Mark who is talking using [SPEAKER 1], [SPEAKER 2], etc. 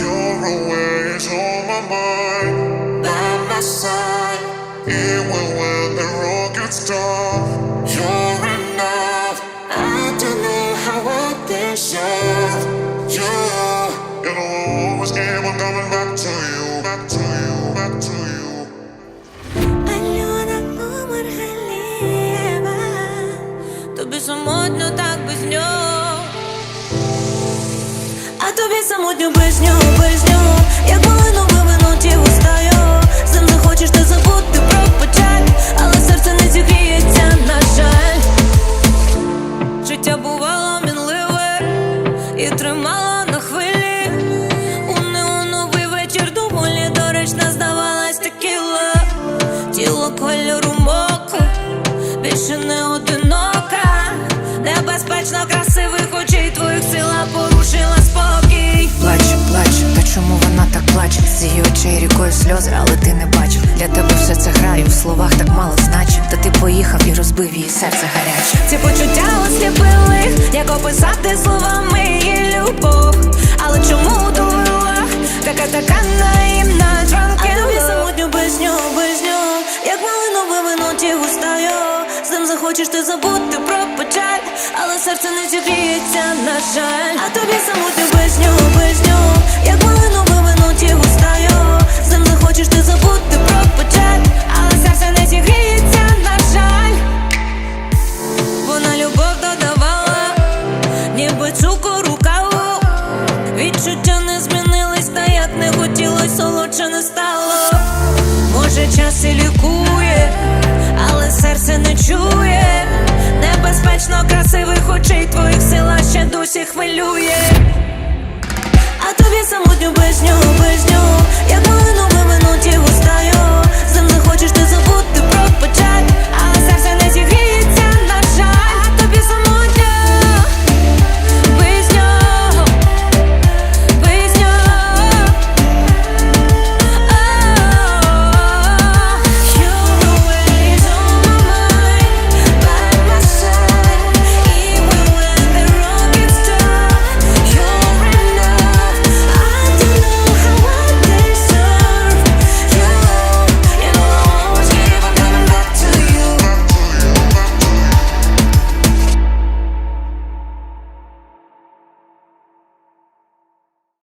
[SPEAKER 1] You're always on my mind, by my side. Even when the road gets tough, you're enough. I don't know how I deserve you. You know always keep on coming back to you,
[SPEAKER 2] Самотньо без нього, без
[SPEAKER 3] чому вона так плаче? З її очей рікою сльози, але ти не бачив. Для тебе все це грає, в словах так мало значить. Та ти поїхав і розбив її серце гаряче.
[SPEAKER 2] Ці почуття осліпили, як описати словами її любов. Але чому довела така така наївна дранкена? А тобі самотньо без нього, без нього, як малину вивинуті густаю. З ним захочеш ти забути про печаль, але серце не зігріється, на жаль. А тобі самотньо без І лікує, але серце не чує. Небезпечно красивих очей твоїх сила ще досі хвилює.